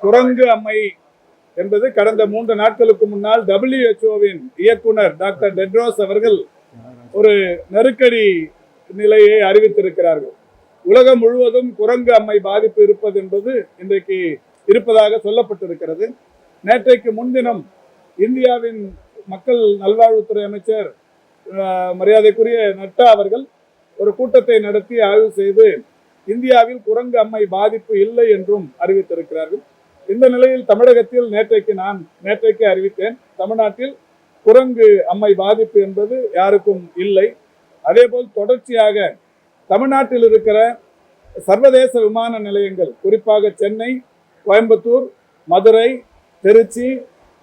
குரங்கு- அம்மை என்பது கடந்த மூன்று நாட்களுக்கு முன்னால் டபிள்யூஹெச்ஓவின் இயக்குனர் டாக்டர் டெட்ரோஸ் அவர்கள் ஒரு நெருக்கடி நிலையை அறிவித்திருக்கிறார்கள். உலகம் முழுவதும் குரங்கு அம்மை பாதிப்பு இருப்பது என்பது இன்றைக்கு இருப்பதாக சொல்லப்பட்டிருக்கிறது. நேற்றைக்கு முன்தினம் இந்தியாவின் மக்கள் நல்வாழ்வுத்துறை அமைச்சர் மரியாதைக்குரிய நட்டா அவர்கள் ஒரு கூட்டத்தை நடத்தி ஆய்வு செய்து இந்தியாவில் குரங்கு அம்மை பாதிப்பு இல்லை என்றும் அறிவித்திருக்கிறார்கள். இந்த நிலையில் தமிழகத்தில் நேற்றைக்கு நான் நேற்றைக்கு அறிவித்தேன் தமிழ்நாட்டில் குரங்கு அம்மை பாதிப்பு என்பது யாருக்கும் இல்லை. அதேபோல் தொடர்ச்சியாக தமிழ்நாட்டில் இருக்கிற சர்வதேச விமான நிலையங்கள் குறிப்பாக சென்னை கோயம்புத்தூர் மதுரை திருச்சி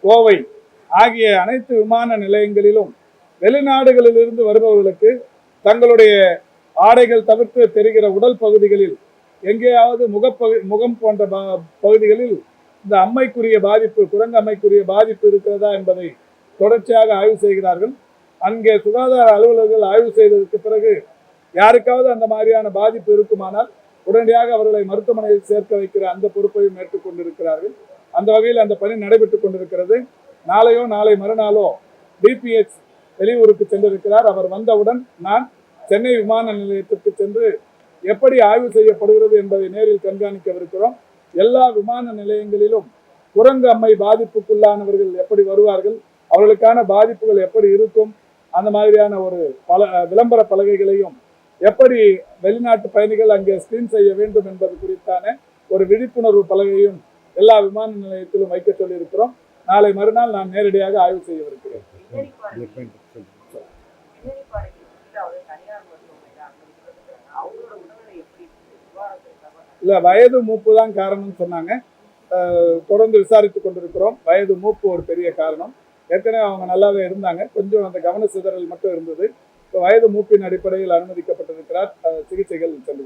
கோவை ஆகிய அனைத்து விமான நிலையங்களிலும் வெளிநாடுகளிலிருந்து வருபவர்களுக்கு தங்களுடைய ஆடைகள் தவிர்த்து தெரிகிற உடல் பகுதிகளில் எங்கேயாவது முகப்பகு முகம் போன்ற பகுதிகளில் இந்த அம்மைக்குரிய பாதிப்பு குரங்கு அம்மைக்குரிய பாதிப்பு இருக்கிறதா என்பதை தொடர்ச்சியாக ஆய்வு செய்கிறார்கள். அங்கே சுகாதார அலுவலர்கள் ஆய்வு செய்ததற்கு பிறகு யாருக்காவது அந்த மாதிரியான பாதிப்பு இருக்குமானால் உடனடியாக அவர்களை மருத்துவமனையில் சேர்க்க வைக்கிற அந்த பொறுப்பையும் ஏற்றுக்கொண்டிருக்கிறார்கள். அந்த வகையில் அந்த பணி நடைபெற்றுக் கொண்டிருக்கிறது. நாளையோ நாளை மறுநாளோ டிபிஎச் வெளியூருக்கு சென்றிருக்கிறார். அவர் வந்தவுடன் நான் சென்னை விமான நிலையத்திற்கு சென்று எப்படி ஆய்வு செய்யப்படுகிறது என்பதை நேரில் கண்காணிக்கவிருக்கிறோம். எல்லா விமான நிலையங்களிலும் குரங்கு அம்மை பாதிப்புக்குள்ளானவர்கள் எப்படி வருவார்கள் அவர்களுக்கான பாதிப்புகள் எப்படி இருக்கும் அந்த மாதிரியான ஒரு பல விளம்பர பலகைகளையும் எப்படி வெளிநாட்டு பயணிகள் அங்கே ஸ்கிரீன் செய்ய வேண்டும் என்பது குறித்தான ஒரு விழிப்புணர்வு பலகையும் எல்லா விமான நிலையத்திலும் வைக்க சொல்லியிருக்கிறோம். நாளை மறுநாள் நான் நேரடியாக ஆய்வு செய்யவிருக்கிறேன் இல்ல வயது மூப்பு தான் காரணம்னு சொன்னாங்க. தொடர்ந்து விசாரித்து கொண்டிருக்கிறோம். வயது மூப்பு ஒரு பெரிய காரணம். ஏற்கனவே அவங்க நல்லாவே இருந்தாங்க. கொஞ்சம் அந்த கவன சிதறல் மட்டும் இருந்தது. இப்போ வயது மூப்பின் அடிப்படையில் அனுமதிக்கப்பட்டிருக்கிறார். சிகிச்சைகள் சென்று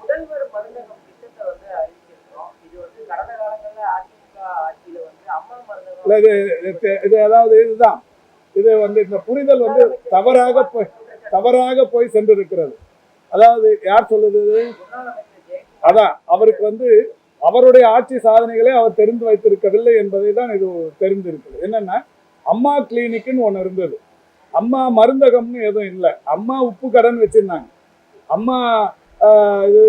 முதல்வர் மருந்தகம் திட்டத்தை வந்து அறிவிச்சிருக்கிறோம். இது வந்து கடந்த காலங்கள்ல இல்ல இது இது- அதாவது இதுதான். இது வந்து இந்த புரிதல் வந்து தவறாக போய் தவறாக போய் சென்றிருக்கிறது. அதாவது யார் சொல்லுது? அதான் அவருக்கு வந்து அவருடைய ஆட்சி சாதனைகளை அவர் தெரிந்து வைத்திருக்கவில்லை என்பதை தான் இது தெரிந்திருக்குது. என்னன்னா அம்மா கிளினிக்னு ஒன்று இருந்தது. அம்மா மருந்தகம்னு எதுவும் இல்லை. அம்மா உப்பு கடைன்னு வச்சிருந்தாங்க. அம்மா இது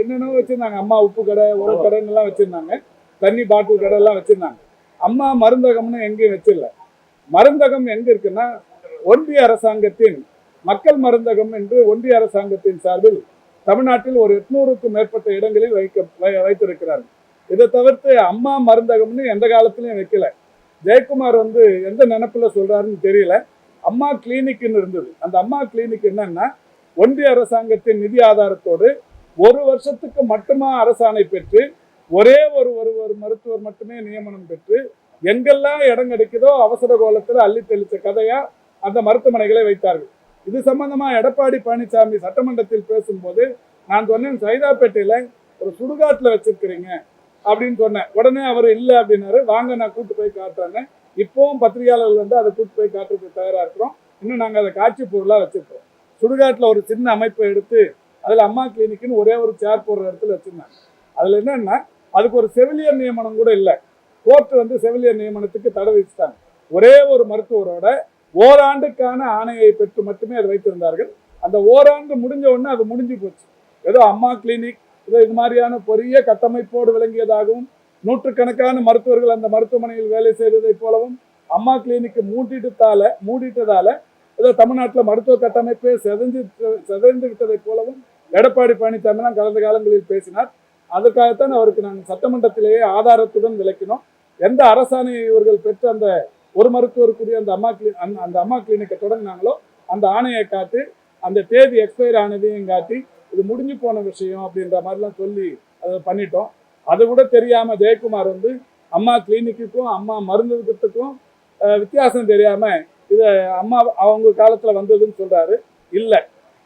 என்னென்னவோ வச்சிருந்தாங்க. அம்மா உப்பு கடை உர கடைன்னு எல்லாம் வச்சிருந்தாங்க. தண்ணி பாட்டில் கடையெல்லாம் வச்சுருந்தாங்க. அம்மா மருந்தகம்னு எங்கேயும் வச்சிடல. மருந்தகம் எங்கே இருக்குன்னா ஒன்றிய அரசாங்கத்தின் மக்கள் மருந்தகம் என்று ஒன்றிய அரசாங்கத்தின் சார்பில் தமிழ்நாட்டில் ஒரு எட்நூறுக்கும் மேற்பட்ட இடங்களில் வைக்க வை- வைத்திருக்கிறார்கள். இதை தவிர்த்து அம்மா மருந்தகம்னு எந்த காலத்திலையும் வைக்கல. ஜெயக்குமார் வந்து எந்த நினப்பில் சொல்கிறாருன்னு தெரியல. அம்மா கிளினிக்னு இருந்தது. அந்த அம்மா கிளினிக் என்னன்னா ஒன்றிய அரசாங்கத்தின் நிதி ஆதாரத்தோடு ஒரு வருஷத்துக்கு மட்டுமா அரசாணை பெற்று ஒரே ஒரு ஒரு ஒரு மருத்துவர் மட்டுமே நியமனம் பெற்று எங்கெல்லாம் இடம் கிடைக்குதோ அவசர கோலத்தில் அள்ளி தெளித்த கதையா அந்த மருத்துவமனைகளை வைத்தார்கள். இது சம்பந்தமா எடப்பாடி பழனிசாமி சட்டமன்றத்தில் பேசும்போது நான் சொன்னேன் சைதாப்பேட்டையில ஒரு சுடுகாட்டில் வச்சிருக்கிறீங்க அப்படின்னு சொன்னேன். உடனே அவர் இல்லை அப்படின்னாரு. வாங்க நான் கூட்டு போய் காட்டுறேன்னு இப்போவும் பத்திரிகையாளர்கள் வந்து அதை கூட்டு போய் காட்டுறதுக்கு தயாரா இருக்கிறோம். இன்னும் நாங்க அதை காட்சி பொருளா வச்சிருக்கிறோம். சுடுகாட்டில் ஒரு சின்ன அமைப்பை எடுத்து அதுல அம்மா கிளினிக்னு ஒரே ஒரு சேர் போடுற இடத்துல வச்சிருந்தாங்க. அதுல என்னன்னா அதுக்கு ஒரு செவிலியர் நியமனம் கூட இல்லை. கோர்ட் வந்து செவிலியர் நியமனத்துக்கு தடை விதிச்சிட்டாங்க. ஒரே ஒரு மருத்துவரோட ஓராண்டுக்கான ஆணையை பெற்று மட்டுமே அதை வைத்திருந்தார்கள். அந்த ஓராண்டு முடிஞ்ச உடனே அது முடிஞ்சு போச்சு. ஏதோ அம்மா கிளினிக் ஏதோ இது மாதிரியான பெரிய கட்டமைப்போடு விளங்கியதாகவும் நூற்றுக்கணக்கான மருத்துவர்கள் அந்த மருத்துவமனையில் வேலை செய்ததைப் போலவும் அம்மா கிளினிக்கு மூட்டிட்டுத்தால மூடிட்டதால ஏதோ தமிழ்நாட்டில் மருத்துவ கட்டமைப்பே செதஞ்சு செதஞ்சு விட்டதைப் போலவும் எடப்பாடி பழனிசாமிலாம் கடந்த காலங்களில் பேசினார். அதுக்காகத்தான் அவருக்கு நாங்கள் சட்டமன்றத்திலேயே ஆதாரத்துடன் விளக்கினோம். எந்த அரசாணையை இவர்கள் பெற்று அந்த ஒரு மருத்துவருக்குரிய அந்த அம்மா கிளி அந்த அந்த அம்மா கிளினிக்கை தொடங்கினாங்களோ அந்த ஆணையை காட்டி அந்த தேதி எக்ஸ்பயர் ஆனதையும் காட்டி இது முடிஞ்சு போன விஷயம் அப்படின்ற மாதிரிலாம் சொல்லி அதை பண்ணிட்டோம். அது கூட தெரியாமல் ஜெயக்குமார் வந்து அம்மா கிளினிக்குக்கும் அம்மா மருந்துக்கும் வித்தியாசம் தெரியாமல் இதை அம்மா அவங்க காலத்தில் வந்ததுன்னு சொல்கிறாரு இல்லை.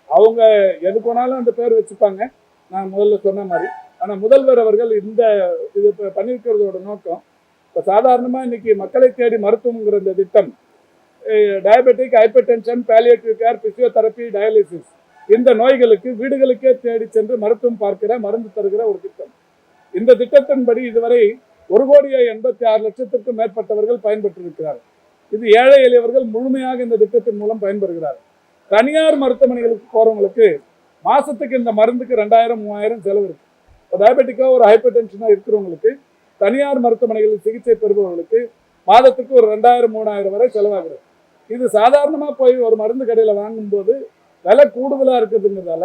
அவங்க எதுக்கு வேணாலும் அந்த பேர் வச்சுப்பாங்க. நான் முதல்ல சொன்ன மாதிரி. ஆனால் முதல்வர் அவர்கள் இந்த இது இப்போ பண்ணியிருக்கிறதோட நோக்கம் இப்போ சாதாரணமாக இன்னைக்கு மக்களை தேடி மருத்துவங்கிற இந்த திட்டம் diabetic hypertension palliative care physiotherapy dialysis இந்த நோய்களுக்கு வீடுகளுக்கே தேடி சென்று மருத்துவம் பார்க்கிற மருந்து தருகிற ஒரு திட்டம். இந்த திட்டத்தின்படி இதுவரை ஒரு கோடியே எண்பத்தி ஆறு லட்சத்திற்கும் மேற்பட்டவர்கள் பயன்பெற்றிருக்கிறார்கள். இது ஏழை எளியவர்கள் முழுமையாக இந்த திட்டத்தின் மூலம் பயன்பெறுகிறார்கள். தனியார் மருத்துவமனைகளுக்கு போறவங்களுக்கு மாசத்துக்கு இந்த மருந்துக்கு ரெண்டாயிரம் மூவாயிரம் செலவு இருக்கு. இப்போ ஒரு ஹைப்பர் டென்ஷனாக இருக்கிறவங்களுக்கு தனியார் மருத்துவமனைகளில் சிகிச்சை பெறுபவர்களுக்கு மாதத்துக்கு ஒரு ரெண்டாயிரம் மூணாயிரம் வரை செலவாகிறது. இது சாதாரணமாக போய் ஒரு மருந்து கடையில் வாங்கும்போது விலை கூடுதலாக இருக்கிறதுங்கிறதால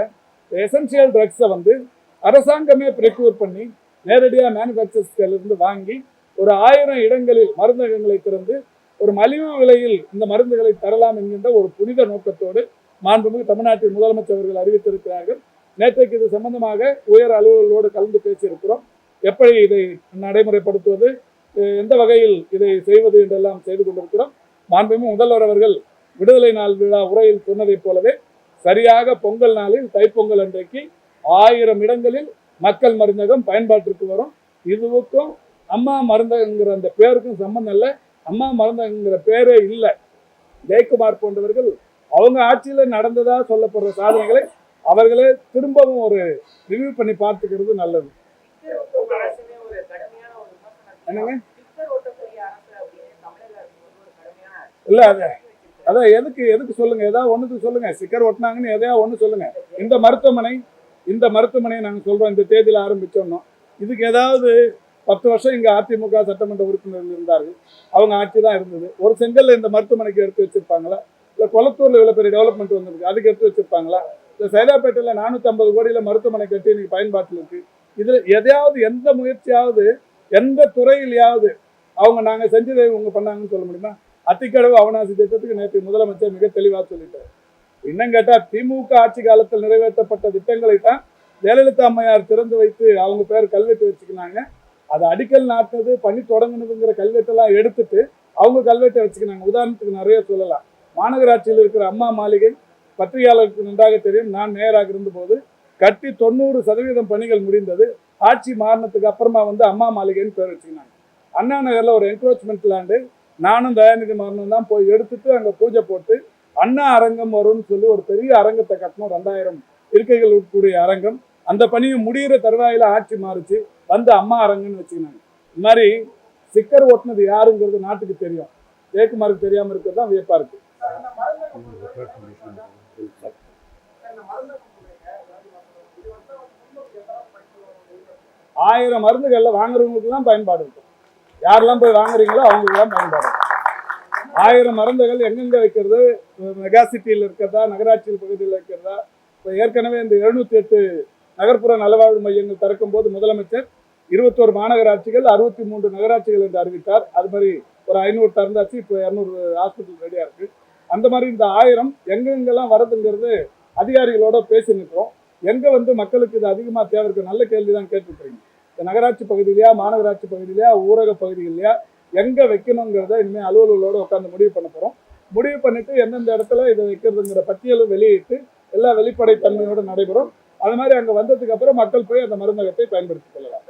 எசென்சியல் ட்ரக்ஸை வந்து அரசாங்கமே ப்ரிக்யூர் பண்ணி நேரடியாக மேனுஃபேக்சர்ஸ்களிலிருந்து வாங்கி ஒரு ஆயிரம் இடங்களில் மருந்தகங்களை திறந்து ஒரு மலிவு விலையில் இந்த மருந்துகளை தரலாம் என்கின்ற ஒரு புனித நோக்கத்தோடு மாண்புமிகு தமிழ்நாட்டின் முதலமைச்சர் அவர்கள் அறிவித்திருக்கிறார்கள். நேற்றைக்கு இது சம்பந்தமாக உயர் அலுவலர்களோடு கலந்து பேசியிருக்கிறோம். எப்படி இதை நடைமுறைப்படுத்துவது எந்த வகையில் இதை செய்வது என்றெல்லாம் செய்து கொண்டிருக்கிறோம். மாண்புமிகு முதல்வர் அவர்கள் விடுதலை நாள் விழா உரையில் சொன்னதைப் போலவே சரியாக பொங்கல் நாளில் தைப்பொங்கல் அன்றைக்கு ஆயிரம் இடங்களில் மக்கள் மருந்தகம் பயன்பாட்டிற்கு வரும். இதுவுக்கும் அம்மா மருந்தகங்கிற அந்த பேருக்கும் சம்பந்தம் இல்லை. அம்மா மருந்தகங்கிற பேரே இல்லை. ஜெயக்குமார் போன்றவர்கள் அவங்க ஆட்சியில் நடந்ததாக சொல்லப்படுற சாதனைகளை அவர்களே திரும்பவும் ஒரு ரிவ்யூ பண்ணி பார்த்துக்கிறது நல்லது. என்னங்க? இல்ல அது அதான் எதுக்கு எதுக்கு சொல்லுங்க? ஏதாவது ஒண்ணுக்கு சொல்லுங்க. சிக்கர் ஒட்டினாங்கன்னு எதையா ஒன்று சொல்லுங்க. இந்த மருத்துவமனை இந்த மருத்துவமனையை நாங்க சொல்றோம். இந்த தேதியில ஆரம்பிச்சோம் இதுக்கு ஏதாவது பத்து வருஷம் இங்க அதிமுக சட்டமன்ற உறுப்பினர்கள் இருந்தார்கள். அவங்க ஆட்சி தான் இருந்தது. ஒரு செங்கல்ல இந்த மருத்துவமனைக்கு எடுத்து வச்சிருப்பாங்களா? இல்லை கொளத்தூர்ல இவ்வளோ பெரிய டெவலப்மெண்ட் வந்திருக்கு. அதுக்கு எடுத்து வச்சிருப்பாங்களா? சைதாப்பேட்டையில் நானூற்றம்பது கோடியில் மருத்துவமனை கட்டி இன்னைக்கு பயன்பாட்டில் இருக்குது இதில் எதையாவது எந்த முயற்சியாவது எந்த துறையிலையாவது அவங்க நாங்கள் செஞ்சதை இவங்க பண்ணாங்கன்னு சொல்ல முடியுமா? அத்திக்கடவு அவனாசி திட்டத்துக்கு நேற்று முதலமைச்சர் மிக தெளிவாக சொல்லிட்டார். இன்னும் கேட்டால் திமுக ஆட்சி காலத்தில் நிறைவேற்றப்பட்ட திட்டங்களை தான் ஜெயலலிதா அம்மையார் திறந்து வைத்து அவங்க பேர் கல்வெட்டு வச்சுக்கினாங்க. அது அடிக்கல் நாட்டினது பண்ணி தொடங்கினதுங்கிற கல்வெட்டெல்லாம் எடுத்துட்டு அவங்க கல்வெட்டை வச்சுக்கினாங்க. உதாரணத்துக்கு நிறைய சொல்லலாம். மாநகராட்சியில் இருக்கிற அம்மா மாளிகை பத்திரிகையாளருக்கு நன்றாக தெரியும். நான் நேராக இருந்தபோது கட்டி தொண்ணூறு சதவீதம் பணிகள் முடிந்தது. ஆட்சி மாறினதுக்கு அப்புறமா வந்து அம்மா மாளிகைன்னு பேர் வச்சுக்கினாங்க. அண்ணா நகரில் ஒரு என்க்ரோச்மெண்ட் லேண்டு நானும் தயாநிதி மாறனும் தான் போய் எடுத்துட்டு அங்கே பூஜை போட்டு அண்ணா அரங்கம் வரும்னு சொல்லி ஒரு பெரிய அரங்கத்தை கட்டணும் ரெண்டாயிரம் இருக்கைகள் கூடிய அரங்கம். அந்த பணியும் முடிகிற தருவாயில ஆட்சி மாறிச்சு. வந்து அம்மா அரங்கன்னு வச்சுக்கினாங்க. இந்த மாதிரி சிக்கர் ஓட்டுனது யாருங்கிறது நாட்டுக்கு தெரியும். ஜெயக்குமாருக்கு தெரியாமல் இருக்கிறது தான் வியப்பாக இருக்குது ஆயிரம் மருந்துகள்ல வாங்குறவங்களுக்கு தான் பயன்பாடு இருக்கும். யாரெல்லாம் போய் வாங்குறீங்களோ அவங்களுக்கு தான் பயன்பாடு. ஆயிரம் மருந்துகள் எங்கெங்க வைக்கிறது? மெகா சிட்டியில் இருக்கிறதா? நகராட்சியில் பகுதியில் இருக்கிறதா இப்போ ஏற்கனவே இந்த எழுநூத்தி எட்டு நகர்ப்புற நலவாழ்வு மையங்கள் திறக்கும் போது முதலமைச்சர் இருபத்தோரு மாநகராட்சிகள் அறுபத்தி மூன்று நகராட்சிகள் என்று அறிவித்தார். அது மாதிரி ஒரு ஐநூறு திறந்தாச்சு. இப்போ இரநூறு ஹாஸ்பிட்டல் ரெடியாக இருக்குது அந்த மாதிரி இந்த ஆயிரம் எங்கெங்கெல்லாம் வருதுங்கிறது அதிகாரிகளோட பேசி நிற்கிறோம். எங்கே வந்து மக்களுக்கு இது அதிகமாக தேவை இருக்கு? நல்ல கேள்வி தான் கேட்டுருக்கீங்க இந்த நகராட்சி பகுதியிலையா மாநகராட்சி பகுதியிலையா ஊரக பகுதியிலையா எங்கே வைக்கணுங்கிறத இனிமேல் அலுவலர்களோட உட்காந்து முடிவு பண்ண போகிறோம் முடிவு பண்ணிட்டு எந்தெந்த இடத்துல இதை வைக்கிறதுங்கிற பட்டியலும் வெளியிட்டு எல்லா வெளிப்படைத்தன்மையோடு நடைபெறும். அது மாதிரி அங்கே வந்ததுக்கு அப்புறம் மக்கள் போய் அந்த மருந்தகத்தை பயன்படுத்திக் கொள்ளலாம்.